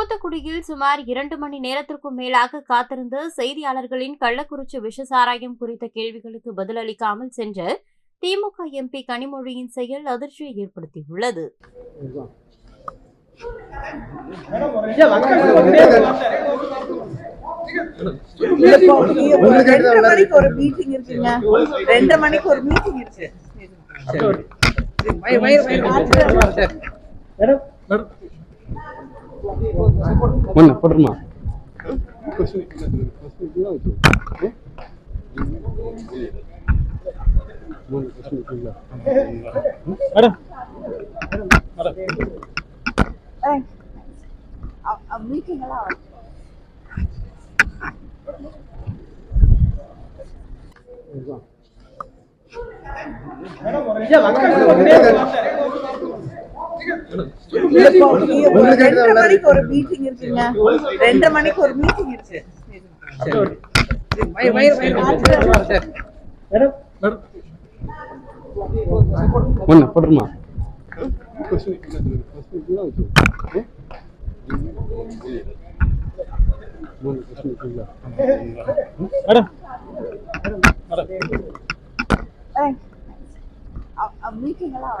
தூத்துக்குடியில் சுமார் இரண்டு மணி நேரத்திற்கும் மேலாக காத்திருந்த செய்தியாளர்களின் கள்ளக்குறிச்சி விஷசாராயம் குறித்த கேள்விகளுக்கு பதிலளிக்காமல் சென்ற திமுக எம்பி கனிமொழியின் செயல் அதிர்ச்சியை ஏற்படுத்தியுள்ளது. இப்போ ஒரு ரெண்டு மணிக்கு ஒரு மீட்டிங் இருக்குங்க. ரெண்டு மணிக்கு ஒரு மீட்டிங் இருக்கு. ஒன்று போட்டுருமா மேடம் மீட்டிங் எல்லாம் இப்போ ஒரு ரெண்டு மணிக்கு ஒரு மீட்டிங் இருக்குங்க. மணிக்கு ஒரு மீட்டிங் இருக்கு. ஒன்று போட்டுருமா? மேடம். மீட்டிங் எல்லாம்